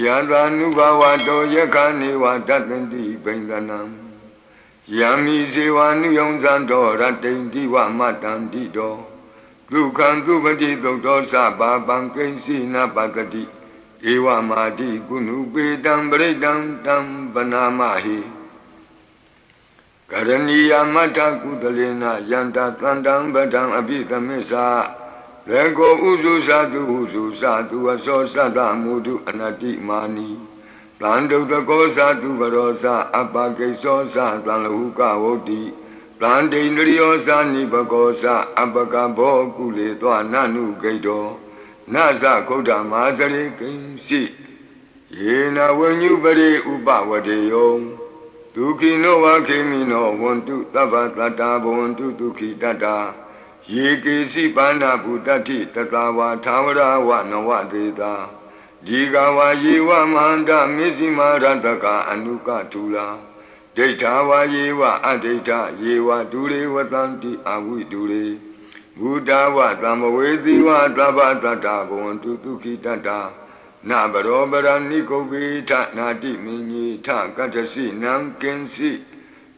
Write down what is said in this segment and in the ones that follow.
ယတာနုဘဝတောယခာနေဝတတ္တန္တိဘိန္ဒနံယံမိဇေဝနုယုံဇံတော်ရတ္တိန်တိဝမတံတိတောဒုက္ခံသူပတိသုတ်တော်သဘာပံကိဉ္စီနပတ္တိဧဝမာတိကုဏုပေတံပရိတံတံပနာမဟိကရဏီယမတ္ထကုသလေနယန္တသန္တံပဒံအပိသမစ္ဆာ ဘေကောဥစုသတုဥစုသတုအသောသတ္တမုဒုအနတ္တိမာနီတန္တုတကောသတုဘရောသအပကိသောသသံလဟုကဝုတ်တိတန္တိန္ဒရိယောသနိဘကောသအပကဘောကုလေသောနနုဂိတောနသခုဒ္ဓမာသရိကိဉ္စီယေနဝဉ္ညုပရိဥပဝတေယောဒုခိနောဝခေမိနောဝန္တုသဗ္ဗတတ္တာဘဝန္တုဒုခိတတ္တာ ယေကေစီပါဏဗုတ္တိတတဝါသာဝရဝနဝတေတာဒီကဝါယေဝမဟန္တမေဇိမာရတကအနုကထူလာဒိဋ္ဌာဝါယေဝအဒိဋ္ဌယေဝဒုရေဝတံတိအဝိဒုရေဘုဒ္ဓဝသံမဝေသီဝသဗ္ဗတတ္တာဘဝန္တုဒုခိတတ္တာနဘရောပရဏိကုပ္ပိထနာတိမင်းကြီးထကတ္ထစီနံကင်စီ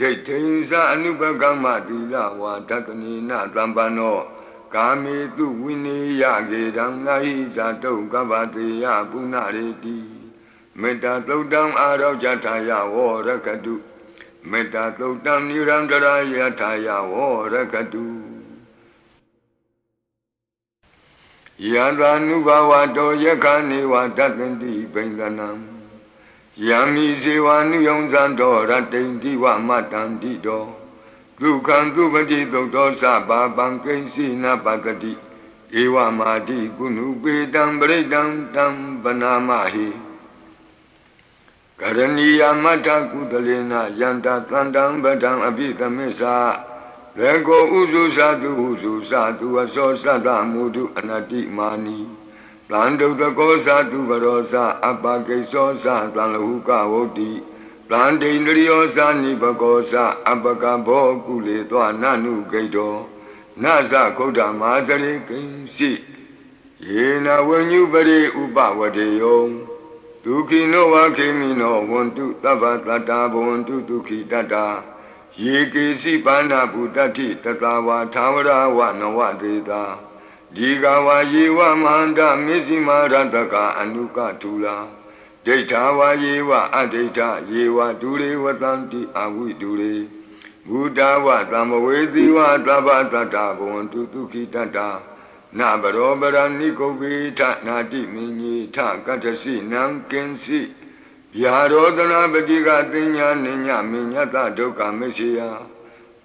ဒိဋ္ဌိသအနုပကမ္မတိလဝါတတနိနသံပန္နောကာမေတုဝိနေယကေတံနာဟိဇာတုကပ္ပတေယပုဏ္ဏရေတိမေတ္တာသုတ်တံအာရောဇထာယဝရကတုမေတ္တာသုတ်တံနိရန္တရာယထာယဝရကတုယံသာနုဘဝတောယခာနေဝတတ္တန္တိဘိန္ဒနံ ယံမိဇေဝနုယုံဇံတော်ရတ္တိန်တိဝမတံတိတောဒုက္ခံသူပတိသုတ်တော်သဘာပံကိဉ္စီနပတ္တိဧဝမာတိကုဏုပေတံပရိတံတံပနာမဟိကရဏီယမတ္ထကုသလေနယန္တသန္တံပဒံအပိသမစ္ဆာဘေကောဥစုသတုဥစုသတုအသောသတ္တမုဒုအနတ္တိမာနီ တန္တုတကောသတုဘရောသအပကိသောသသံလဟုကဝုတ်တိတန္တိန္ဒရိယောသနိဘကောသအပကဘောကုလေသောနနုဂိတောနသခုဒ္ဓမာသရိကိဉ္စီယေနဝဉ္ညုပရိဥပဝတေယောဒုခိနောဝခေမိနောဝန္တုသဗ္ဗတတ္တာဘဝန္တုဒုခိတတ္တာယေကေစီပါဏဗုတ္တိတတဝါသာဝရဝနဝတေတာ ဒီကဝါယေဝမန္တမေဇိမာရတကအနုကထူလာဒိဋ္ဌာဝါယေဝအဒိဋ္ဌယေဝဒုရေဝတံတိအဝိဒုရေဘုဒ္ဓဝသံမဝေသီဝသဗ္ဗတတ္တာဘဝန္တုဒုခိတတ္တာနဘရောပရဏိကုပ္ပိထနာတိမင်းကြီးထကတ္ထစီနံကင်စီဗျာရောဒနာပတိကတင်ညာနိညမညတဒုက္ခမရှိယ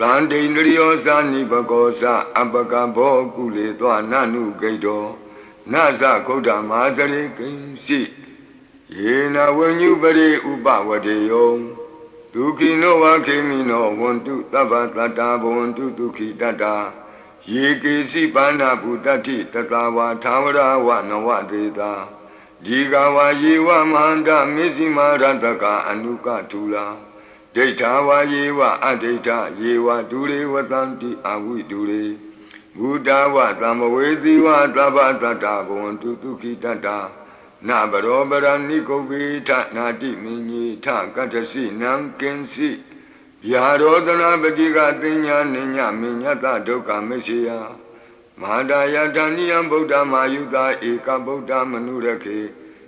ဗန္တိန္ဒရိယောဇာနိဘကောဇအပကဘောကုလေသောနနုဂိတောနဇခုဒ္ဓမာသရေကိဉ္စီယေနဝဉ္ညုပရိဥပဝတေယောဒုက္ခိနောဝခေမိနောဝန္တုသဗ္ဗတတ္တာဘဝန္တုဒုက္ခိတတ္တာယေကေစီပါဏဗုတ္တိတတဝါသာဝရဝနဝတေတာဒီကဝါယေဝမဟာန္တမေဇိမာရတကအနုကထူလာ ဒိဋ္ဌာဝါယေဝအဒိဋ္ဌယေဝဒုရေဝတံတိအဝိဒုရေဘုဒ္ဓဝသံမဝေသီဝသဗ္ဗတတ္တာဘဝန္တုဒုက္ခိတတ္တာနဘရောပရဏိကုဗ္ဗေထနာတိမင်းကြီးထကတ္တစီနံကင်စီဗျာရောဒနာပတိကတင်ညာနိညာမညတဒုက္ခမရှိယမဟာဒယတဏိယံဗုဒ္ဓမာယုတာဧကဗုဒ္ဓမနုရခေ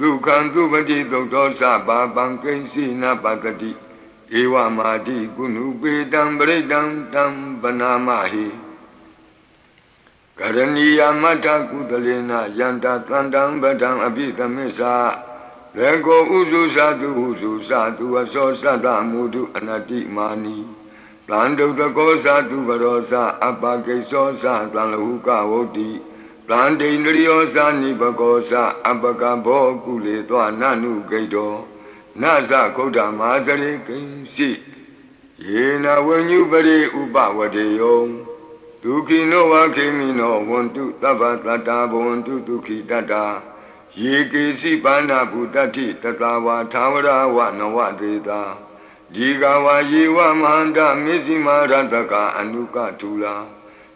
ဒုက္ခံသူပတိသုတ်တော်စပါပံကိဉ္စီနပတတိဧဝမာတိကုဏုပေတံပရိတံတံပနာမဟိကရဏီယမတ္ထကုသလေနယန္တာတန္တံပဒံအပိသမစ္ဆာလေကိုဥစုသတုဥစုသတုအစောသတ္တမုဒုအနတိမာနီတန္တုတကောသတုဘရောသအပကိသောသတံလဟုကဝုတ်တိ တန္တိန္ဒရိယောသနိဘကောသအပကဘောကုလေသောနနုဂိတောနသခုဒ္ဓမာသရေကိဉ္စီယေနဝဉ္ညုပရိဥပဝတေယောဒုက္ခိနောဝခေမိနောဝန္တုသဗ္ဗတတ္တာဘဝန္တုဒုက္ခိတတ္တာယေကေစီပါဏဗုတ္တိတတဝါသာဝရဝနဝတေတာဒီကဝါယေဝမဟာန္တမေဇိမာရတကအနုကထူလာ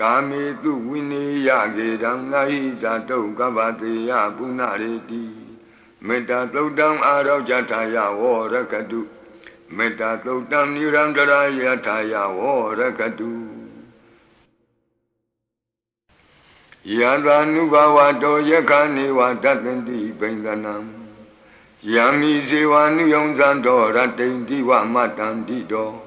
ကာမေတုဝိနေယကေတံနာဟိဇာတုကဗ္ဗတေယပုဏ္ဏရေတိမေတ္တာသုတ်တံအာရောဇထာယဝရကတုမေတ္တာသုတ်တံနိရန္တရာယထာယဝရကတုယန္တာနုဘဝတောယခနေဝတတ္တန္တိဘိန္ဒနံယံမိဇေဝနုယုံဇံတော်ရတိန်တိဝမတံတိတော်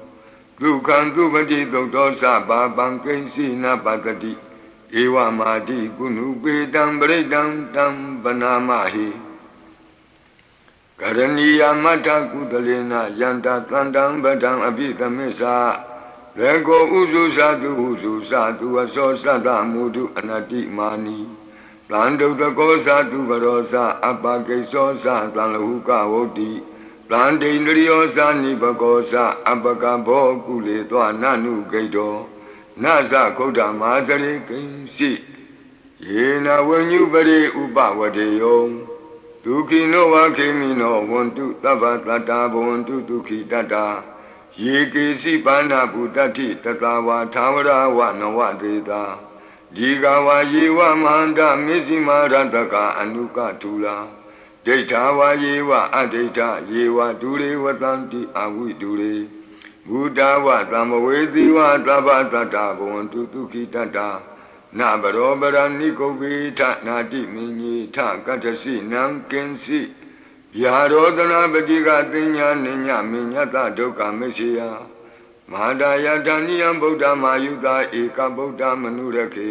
ဒုက္ခံသူပတိသုတ်တော်စပါပံကိဉ္စီနပတတိဧဝမာတိကုဏုပေတံပရိတံတံပနာမဟိကရဏီယမတ္ထကုသလေနယန္တာတန္တံပဒံအပိသမစ္ဆာလေကိုဥစုသတုဥစုသတုအစောသတ္တမုဒုအနတိမာနီတန္တုတကောသတုဘရောသအပကိသောသတံလဟုကဝုတ်တိ တန္တိန္ဒရိယောသနိဘကောသအပကဘောကုလေသောနနုဂိတောနသခုဒ္ဓမာသရေကိဉ္စီယေနဝဉ္ညုပရိဥပဝတေယောဒုက္ခိနောဝခေမိနောဝန္တုသဗ္ဗတတ္တာဘဝန္တုဒုက္ခိတတ္တာယေကေစီပါဏဗုတ္တိတတဝါသာဝရဝနဝတေတာဒီကဝါယေဝမဟာန္တမေဇိမာရတကအနုကထူလာ ဒိဋ္ဌာဝါယေဝအဒိဋ္ဌယေဝဒုရေဝတံတိအဝိဒုရေဘဘုဒ္ဓဝသံဘဝေသီဝသဗ္ဗတတ္တာဘဝန္တုဒုက္ခိတတ္တာနဗရောပရဏိကုပိထနာတိမင်းကြီးထကတ္ထစီနံကင်စီဗျာရောဒနာပတိကတင်ညာနိညမညတဒုက္ခမရှိယမဟာဒယတဏိယံဗုဒ္ဓမာယုတာဧကဗုဒ္ဓမနုရခေ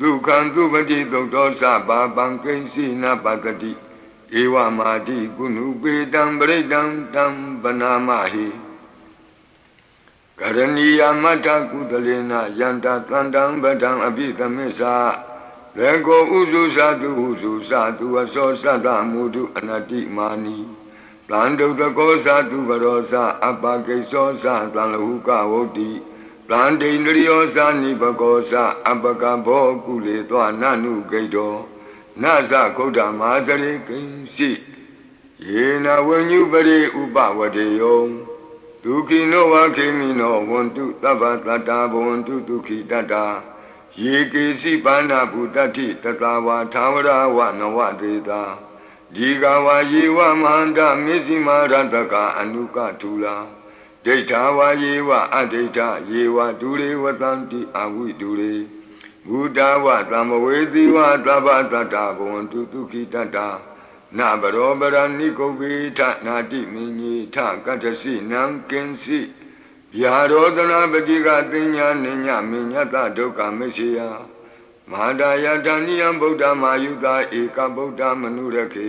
တောဒုက္ခံသူပတိသုတ်တော်သဘာပံကိဉ္စီနပတတိဧဝမာတိကုဏုပေတံပရိတံတံပနာမဟိကရဏီယမတ္ထကုသလေနယန္တသန္တံပဒံအပိသမစ္ဆာလေကိုဥစုသတုဥစုသတုအစောသတ္တမုဒုအနတိမာနီတန္တုတကောသတုဘရောသအပကိသောသတံလဟုကဝုတ်တိ တန္တိန္ဒရိယောသနိဘကောသအပကဘောကုလေသောနနုဂိတောနသခုဒ္ဓမာသရိကိဉ္စီယေနဝဉ္ညုပရိဥပဝတေယောဒုက္ခိနောဝခေမိနောဝန္တုသဗ္ဗတတ္တာဘဝန္တုဒုက္ခိတတ္တာယေကေစီပါဏဗုတ္တိတတဝါသာဝရဝနဝတေတာဒီကဝါယေဝမဟာန္တမေဇိမာရတကအနုကထူလာ ဒိဋ္ဌာဝါယေဝအဒိဋ္ဌယေဝဒုရေဝတံတိအဝိဒုရေဘုဒ္ဓဝသံဝေသီဝသဗ္ဗတတ္တာဘဝန္တုဒုက္ခိတတ္တာနဗရောပရဏိကုပိထနာတိမင်းကြီးထကတ္ထစီနံကင်စီဗျာရောဒနာပတိကတင်ညာနိညမညတဒုက္ခမရှိယမဟာဒယတဏိယံဗုဒ္ဓမာယုတာဧကဗုဒ္ဓမနုရခေ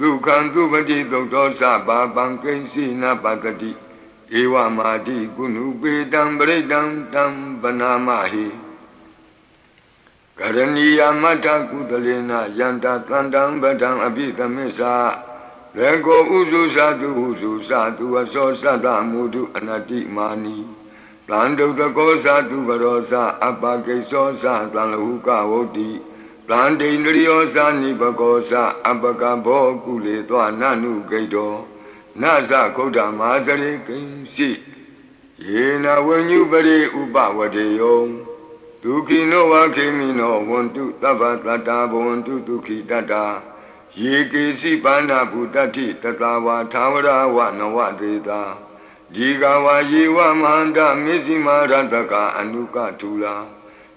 ဒုက္ခံသူပတိသုတ်တော်သဘာပံကိဉ္စီနပတတိဧဝမာတိကုဏုပေတံပရိတံတံပနာမဟိကရဏီယမတ္ထကုသလေနယန္တသန္တံပဒံအပိသမစ္ဆာလေကိုဥစုသတုဥစုသတုအစောသတ္တမုဒုအနတိမာနီတန္တုတကောသတုဘရောသအပကိသောသသံလဟုကဝုတ်တိ တန္တိန္ဒရိယောသနိဘကောသအပကဘောကုလေသောနနုဂိတောနသခုဒ္ဓမာသရိကိဉ္စီယေနဝဉ္ညုပရိဥပဝတေယောဒုက္ခိနောဝခေမိနောဝန္တုသဗ္ဗတတ္တာဘဝန္တုဒုက္ခိတတ္တာယေကေစီပါဏဗုတ္တိတတဝါသာဝရဝနဝတေတာဒီကဝါယေဝမဟာန္တမေဇိမာရတကအနုကထူလာ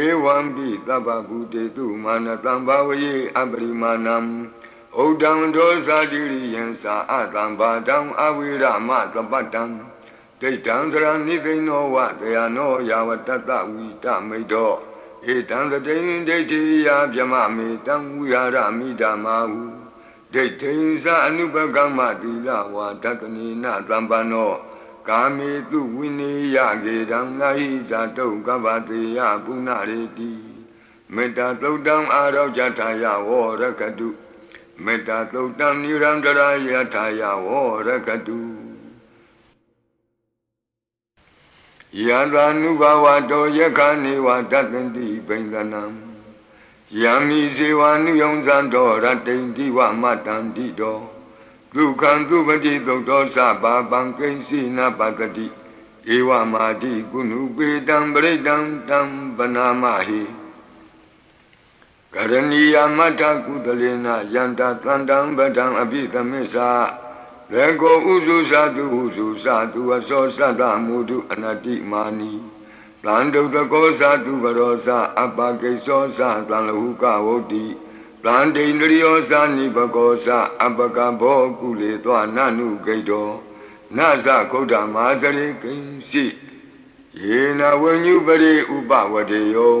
ဧဝံပိသဗ္ဗဗုတေတုမာနတံဘာဝယေအပရိမာဏံဩဒံဒောဇာတိရိယံသာအတံဘာတံအဝိရမသပတ္တံဒိဋ္ဌံသရဏိသိဏောဝတယနောယာဝတတဝိတမိတောဧတံသတိန်ဒိဋ္ဌိယဗြမမေတံဝိဟာရမိဓမ္မာဟုဒိဋ္ဌိသအနုပကမ္မသီလဝါဒကနိနသံပန္နော ကာမေတုဝိနေယကေရံငါဟိဇာတုကပ္ပတေယပုဏ္ဏရေတိမေတ္တာသုတ်တံအာရောဇထာယဝောရကတုမေတ္တာသုတ်တံနိရန္တရာယထာယဝောရကတုယံသာနုဘဝတောယက္ခဏေဝတတ္တန္တိပိန္ဒနံယံမိဇေဝနုယုံဇံတော်ရတ္တိန္တိဝမတ္တန္တိတော ဒုက္ခံသူပတိသုတ်တော်သဗ္ဗပံကိဉ္စီနပတ္တိဧဝမာတိကုဏုပေတံပရိတံတံပနာမဟိကရဏီယမတ္ထကုသလေနယန္တသန္တံပဒံအပိသမစ္ဆာလေကိုဥစုသတုဥစုသတုအစောသတ္တမုဒုအနတိမာနီလန္တုတကောသတုဘရောသအပကိသောသသံလဟုကဝုတ်တိ လန္တိန္ဒရိယောသနိဘကောသအပကဘောကုလေသောနနုဂိတောနသခုဒ္ဓမာသရိကိဉ္စီယေနဝဉ္ညုပရိဥပဝတေယော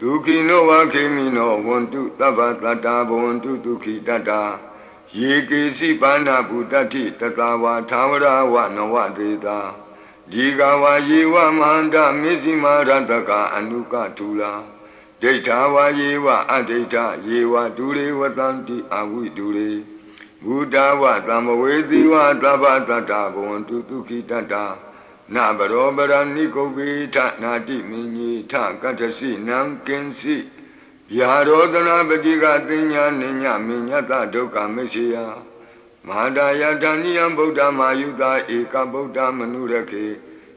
ဒုခိနောဝခေမိနောဝန္တုသဗ္ဗတတ္တာဘဝန္တုဒုခိတတ္တာယေကေစီပါဏဗုတ္တိတတဝါသာဝရဝနဝတေတာဒီကဝါယေဝမန္တမေဇိမာရတကအနုကထူလာ ဒိဋ္ဌာဝါယေဝအဒိဋ္ဌယေဝဒုရေဝတံတိအဝိဒုရေဘုဒ္ဓဝတံမဝေတိဝသဗ္ဗတတ္တာဘဝန္တုဒုခိတတ္တာနဘရောပရဏိကုပိထနာတိမင်းကြီးထကတ္ထစီနံကင်စီဗျာရောဒနာပတိကတင်ညာနိညမညတဒုက္ခမရှိယမဟာဒယတဏိယံဗုဒ္ဓမာယုတာဧကဗုဒ္ဓမနုရခေ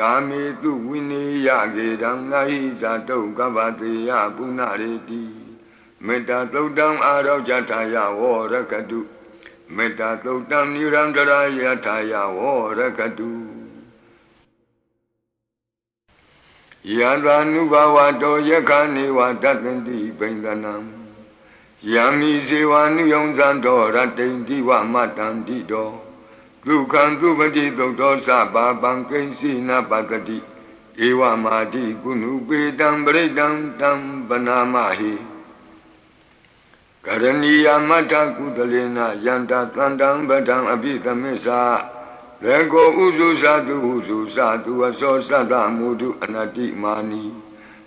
ကာမေတုဝိနေယကေရံငါဟိဇာတုကပ္ပတေယပုဏ္ဏရေတိမေတ္တာသုတ်တံအာရောဇထာယဝောရကတုမေတ္တာသုတ်တံနိရန္တရာယထာယဝောရကတုယံသာနုဘဝတောယက္ခဏေဝတတ္တန္တိပိန္ဒနံယံမိဇေဝနုယုံဇံတော်ရတ္တိန္တိဝမတ္တန္တိ တောဒုက္ခံသူပတိသုတ်တော်သဗ္ဗပံကိဉ္စီနပတတိဧဝမာတိကုဏုပေတံပရိတံတံပနာမဟိကရဏီယမတ္ထကုသလေနယန္တသန္တံပဒံအပိသမစ္ဆာလေကိုဥစုသတုဥစုသတုအစောသတ္တမုဒုအနတိမာနီ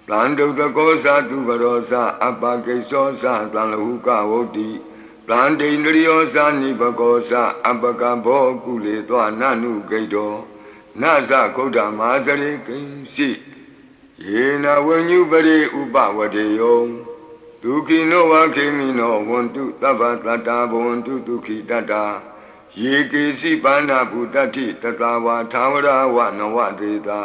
တန္တုတကောသတုဘရောသအပကိသောသသံလဟုကဝုတ်တိ ဗန္တိန္ဒရိယောသနိဘကောသအပကဘောကုလေသောနနုဂိတောနသခုဒ္ဓမာသရိကိဉ္စီယေနဝဉ္ညုပရိဥပဝတေယောဒုခိနောဝခေမိနောဝန္တုသဗ္ဗတတ္တာဘဝန္တုဒုခိတတ္တာယေကေစီပါဏဗုတ္တိတတဝါသာဝရဝနဝတေတာ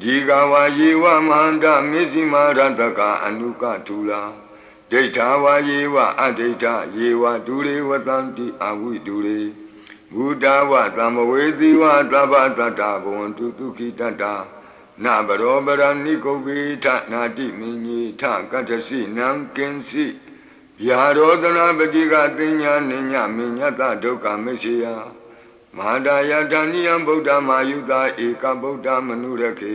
ဒီကဝါယေဝမန္တမေဇိမာရတကအနုကထူလာ ဒိဋ္ဌာဝါယေဝအဒိဋ္ဌယေဝဒုရေဝတံတိအဝိဒုရေဘုဒ္ဓဝသံမဝေတိဝသဗ္ဗတတ္တဘဝန္တုဒုခိတတ္တာနဘရောပရဏိကုပိထနာတိမင်းကြီးထကတ္ထစီနံကင်စီဗျာရောဒနာပတိကတင်ညာနိညမညတဒုက္ခမရှိယမဟာဒယတဏိယံဗုဒ္ဓမာယုတာဧကဗုဒ္ဓမနုရခေ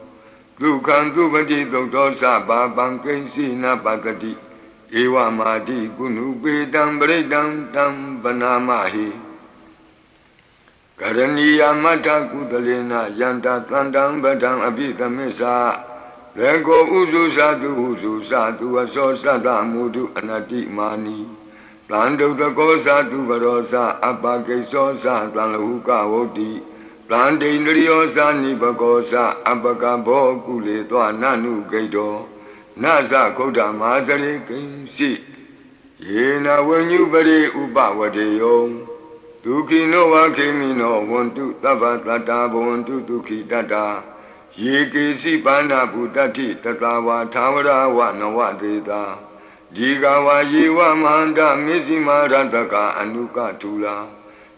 ဒဒုက္ခံသူပတိသုတ်သောသဘာပံကိဉ္စီနပတတိဧဝမာတိကုဏုပေတံပရိတံတံပနာမဟိကရဏီယမတ္ထကုသလေနယန္တသန္တံပဒံအပိသမစ္ဆာလေကိုဥစုသတုဥစုသတုအစောသတ္တမုဒုအနတ္တိမာနီတန္တုတကောသတုဘရောသအပကိသောသသံလဟုကဝုတ်တိ တန္တိန္ဒရိယောသနိဘကောသအပကဘောကုလေသောနနုဂိတောနသခုဒ္ဓမာသရိကိဉ္စီယေနဝဉ္ညုပရိဥပဝတေယောဒုခိနောဝခေမိနောဝန္တုသဗ္ဗတတ္တာဘဝန္တုဒုခိတတ္တာယေကေစီပါဏဗုတ္တိတတဝါသာဝရဝနဝတေတာဒီကဝါယေဝမဟန္တမေဇိမာရတကအနုကထူလာ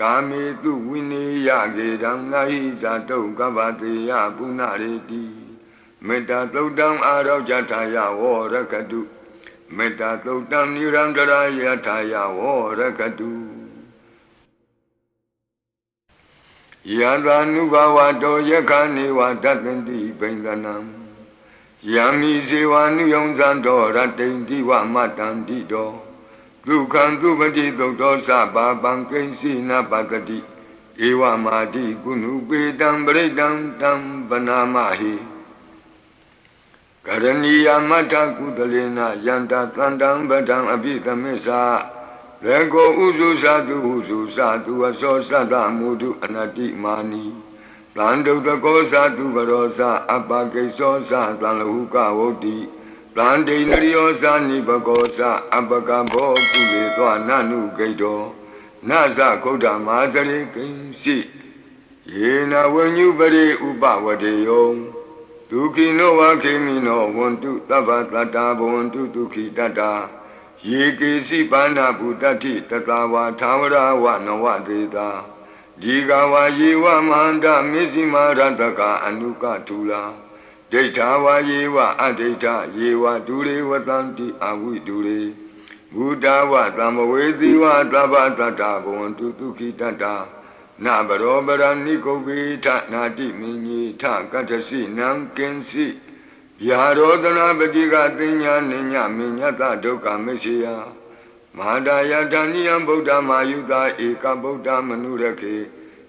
ကာမေတုဝိနေယကေတံနာဟိဇာတုကဗ္ဗတေယပုဏ္ဏရေတိမေတ္တာသုတ်တံအာရောဇထာယဝရကတုမေတ္တာသုတ်တံနိရန္တရာယထာယဝရကတုယန္တာနုဘဝတောယက္ခဏေဝတတ္တန္တိဘိန္ဒနံယံမိဇေဝနုယုံဇံတော်ရတိန်တိဝမတံတိတော် ဒုက္ခံသူပတိသုတ်သောသဘာပံကိဉ္စီနပတတိဧဝမာတိကုဏုပေတံပရိတံတံပနာမဟိကရဏီယမတ္ထကုသလေနယန္တာတန္တံပဒံအပိသမစ္ဆာလေကိုဥစုသတုဥစုသတုအစောသတ္တမုဒုအနတ္တိမာနီတန္တုတကောသတုဘရောသအပကိသောသသံလဟုကဝုတ်တိ တန္တိန္ဒရိယောသနိဘကောသအပကဘောကုလေသောနနုဂိတောနသခုဒ္ဓမာသရိကိဉ္စီယေနဝဉ္ညုပရိဥပဝတေယောဒုခိနောဝခေမိနောဝန္တုသဗ္ဗတတ္တာဘဝန္တုဒုခိတတ္တာယေကေစီပါဏဗုတ္တိတတဝါသာဝရဝနဝတေတာဒီကဝါယေဝမန္တမေဇိမာရတကအနုကထူလာ ဒိဋ္ဌာဝါယေဝအဒိဋ္ဌယေဝဒုရေဝတံတိအဝိဒုရေဘုဒ္ဓဝသံမဝေသီဝသဗ္ဗတတ္တာဘဝန္တုဒုခိတတ္တာနဘရောပရဏိကုပ္ပိထနာတိမင်းကြီးထကတ္ထစီနံကင်စီဗျာရောဒနာပတိကသိညာနိညမညတဒုက္ခမရှိယမဟာဒယတဏိယံဗုဒ္ဓမာယုတာဧကဗုဒ္ဓမနုရခေ